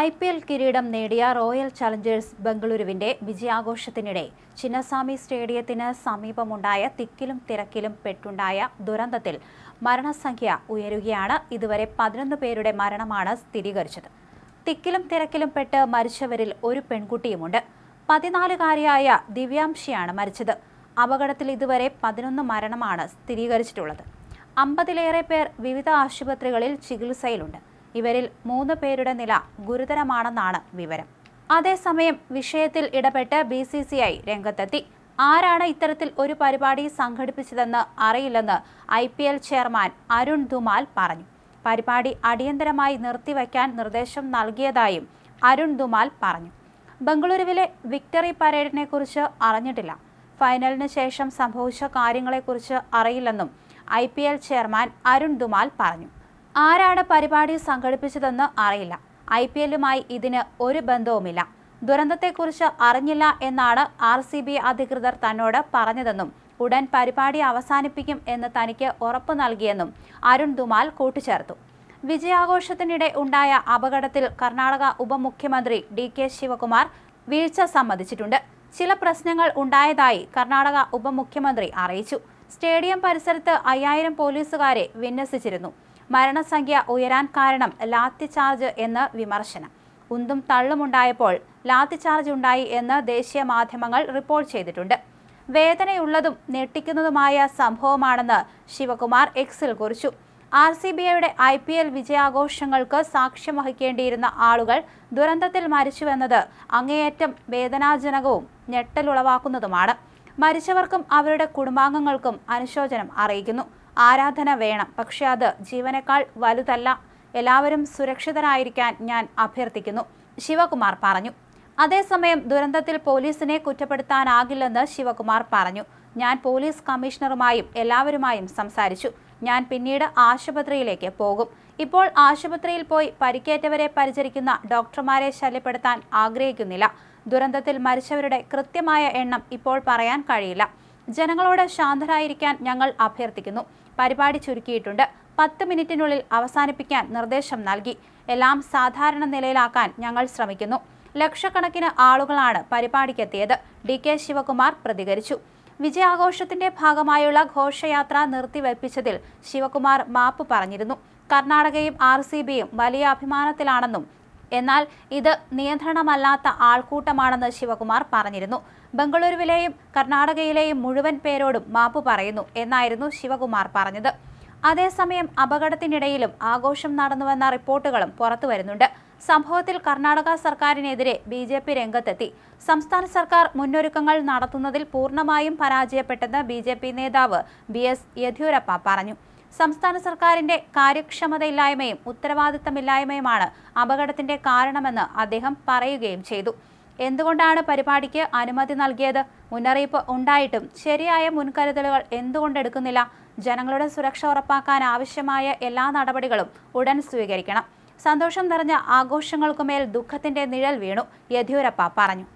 I P L കിരീടം നേടിയ royal Challengers ബംഗളൂരുവിന്റെ വിജയാഘോഷത്തിനിടെ ചിന്നസ്വാമി സ്റ്റേഡിയത്തിന് സമീപമുണ്ടായ തിക്കിലും തിരക്കിലും പെട്ടുണ്ടായ ദുരന്തത്തിൽ മരണസംഖ്യ ഉയരുകയാണ്. ഇതുവരെ പതിനൊന്ന് പേരുടെ മരണമാണ് സ്ഥിരീകരിച്ചത്. തിക്കിലും തിരക്കിലും പെട്ട് മരിച്ചവരിൽ ഒരു പെൺകുട്ടിയുമുണ്ട്. പതിനാലുകാരിയായ ദിവ്യാംശിയാണ് മരിച്ചത്. അപകടത്തിൽ ഇതുവരെ പതിനൊന്ന് മരണമാണ് സ്ഥിരീകരിച്ചിട്ടുള്ളത്. അമ്പതിലേറെ പേർ വിവിധ ആശുപത്രികളിൽ ചികിത്സയിലുണ്ട്. ഇവരിൽ മൂന്ന് പേരുടെ നില ഗുരുതരമാണെന്നാണ് വിവരം. അതേസമയം വിഷയത്തിൽ ഇടപെട്ട് ബി സി സി ഐ രംഗത്തെത്തി. ആരാണ് ഇത്തരത്തിൽ ഒരു പരിപാടി സംഘടിപ്പിച്ചതെന്ന് അറിയില്ലെന്ന് I P L chairman Arun Dhumal പറഞ്ഞു. പരിപാടി അടിയന്തരമായി നിർത്തിവെക്കാൻ നിർദ്ദേശം നൽകിയതായും അരുൺ ധുമാൽ പറഞ്ഞു. ബംഗളൂരുവിലെ വിക്ടറി പരേഡിനെ കുറിച്ച് അറിഞ്ഞിട്ടില്ല. ഫൈനലിന് ശേഷം സംഭവിച്ച കാര്യങ്ങളെക്കുറിച്ച് അറിയില്ലെന്നും ഐ ചെയർമാൻ അരുൺ ധുമാൽ പറഞ്ഞു. ആരാണ് പരിപാടി സംഘടിപ്പിച്ചതെന്ന് അറിയില്ല. ഐ പി എല്ലുമായി ഇതിന് ഒരു ബന്ധവുമില്ല. ദുരന്തത്തെക്കുറിച്ച് അറിഞ്ഞില്ല എന്നാണ് ആർ സി ബി അധികൃതർ തന്നോട് പറഞ്ഞതെന്നും ഉടൻ പരിപാടി അവസാനിപ്പിക്കും എന്ന് തനിക്ക് ഉറപ്പു നൽകിയെന്നും അരുൺ ദുമാൽ കൂട്ടിച്ചേർത്തു. വിജയാഘോഷത്തിനിടെ ഉണ്ടായ അപകടത്തിൽ കർണാടക ഉപമുഖ്യമന്ത്രി ഡി കെ ശിവകുമാർ വീഴ്ച സമ്മതിച്ചിട്ടുണ്ട്. ചില പ്രശ്നങ്ങൾ ഉണ്ടായതായി കർണാടക ഉപമുഖ്യമന്ത്രി അറിയിച്ചു. സ്റ്റേഡിയം പരിസരത്ത് അയ്യായിരം പോലീസുകാരെ വിന്യസിച്ചിരുന്നു. മരണസംഖ്യ ഉയരാൻ കാരണം ലാത്തി ചാർജ് എന്ന് വിമർശനം. ഉന്തും തള്ളുമുണ്ടായപ്പോൾ ലാത്തി ചാർജ് ഉണ്ടായി എന്ന് ദേശീയ മാധ്യമങ്ങൾ റിപ്പോർട്ട് ചെയ്തിട്ടുണ്ട്. വേദനയുള്ളതും ഞെട്ടിക്കുന്നതുമായ സംഭവമാണെന്ന് ശിവകുമാർ എക്സിൽ കുറിച്ചു. ആർ സി ബി ഐയുടെ ഐ പി എൽ വിജയാഘോഷങ്ങൾക്ക് സാക്ഷ്യം വഹിക്കേണ്ടിയിരുന്ന ആളുകൾ ദുരന്തത്തിൽ മരിച്ചുവെന്നത് അങ്ങേയറ്റം വേദനാജനകവും ഞെട്ടലുളവാക്കുന്നതുമാണ്. മരിച്ചവർക്കും അവരുടെ കുടുംബാംഗങ്ങൾക്കും അനുശോചനം അറിയിക്കുന്നു. ആരാധന വേണം. പക്ഷെ അത് ജീവനേക്കാൾ വലുതല്ല. എല്ലാവരും സുരക്ഷിതരായിരിക്കാൻ ഞാൻ അഭ്യർത്ഥിക്കുന്നു. ശിവകുമാർ പറഞ്ഞു. അതേസമയം ദുരന്തത്തിൽ പോലീസിനെ കുറ്റപ്പെടുത്താനാകില്ലെന്ന് ശിവകുമാർ പറഞ്ഞു. ഞാൻ പോലീസ് കമ്മീഷണറുമായും എല്ലാവരുമായും സംസാരിച്ചു. ഞാൻ പിന്നീട് ആശുപത്രിയിലേക്ക് പോകും. ഇപ്പോൾ ആശുപത്രിയിൽ പോയി പരിക്കേറ്റവരെ പരിചരിക്കുന്ന ഡോക്ടർമാരെ ശല്യപ്പെടുത്താൻ ആഗ്രഹിക്കുന്നില്ല. ദുരന്തത്തിൽ മരിച്ചവരുടെ കൃത്യമായ എണ്ണം ഇപ്പോൾ പറയാൻ കഴിയില്ല. ജനങ്ങളോട് ശാന്തരായിരിക്കാൻ ഞങ്ങൾ അഭ്യർത്ഥിക്കുന്നു. പരിപാടി ചുരുക്കിയിട്ടുണ്ട്. പത്ത് മിനിറ്റിനുള്ളിൽ അവസാനിപ്പിക്കാൻ നിർദ്ദേശം നൽകി. എല്ലാം സാധാരണ നിലയിലാക്കാൻ ഞങ്ങൾ ശ്രമിക്കുന്നു. ലക്ഷക്കണക്കിന് ആളുകളാണ് പരിപാടിക്കെത്തിയത്. ഡി കെ ശിവകുമാർ പ്രതികരിച്ചു. വിജയാഘോഷത്തിന്റെ ഭാഗമായുള്ള ഘോഷയാത്ര നിർത്തിവെപ്പിച്ചതിൽ ശിവകുമാർ മാപ്പ് പറഞ്ഞിരുന്നു. കർണാടകയും ആർ വലിയ അഭിമാനത്തിലാണെന്നും എന്നാൽ ഇത് നിയന്ത്രണമല്ലാത്ത ആൾക്കൂട്ടമാണെന്ന് ശിവകുമാർ പറഞ്ഞിരുന്നു. ബംഗളൂരുവിലെയും കർണാടകയിലെയും മുഴുവൻ പേരോടും മാപ്പ് പറയുന്നു എന്നായിരുന്നു ശിവകുമാർ പറഞ്ഞത്. അതേസമയം അപകടത്തിനിടയിലും ആഘോഷം നടന്നുവെന്ന റിപ്പോർട്ടുകളും പുറത്തുവരുന്നുണ്ട് സംഭവത്തിൽ കർണാടക സർക്കാരിനെതിരെ ബി ജെ പി രംഗത്തെത്തി. സംസ്ഥാന സർക്കാർ മുന്നൊരുക്കങ്ങൾ നടത്തുന്നതിൽ പൂർണമായും പരാജയപ്പെട്ടെന്ന് ബി നേതാവ് ബി യെദ്യൂരപ്പ പറഞ്ഞു. സംസ്ഥാന സർക്കാരിന്റെ കാര്യക്ഷമതയില്ലായ്മയും ഉത്തരവാദിത്തമില്ലായ്മയുമാണ് അപകടത്തിന്റെ കാരണമെന്ന് അദ്ദേഹം പറയുകയും ചെയ്തു. എന്തുകൊണ്ടാണ് പരിപാടിക്ക് അനുമതി നൽകിയത്? മുന്നറിയിപ്പ് ഉണ്ടായിട്ടും ശരിയായ മുൻകരുതലുകൾ എന്തുകൊണ്ടെടുക്കുന്നില്ല? ജനങ്ങളുടെ സുരക്ഷ ഉറപ്പാക്കാൻ ആവശ്യമായ എല്ലാ നടപടികളും ഉടൻ സ്വീകരിക്കണം. സന്തോഷം നിറഞ്ഞ ആഘോഷങ്ങൾക്കുമേൽ ദുഃഖത്തിന്റെ നിഴൽ വീണു യെദ്യൂരപ്പ പറഞ്ഞു.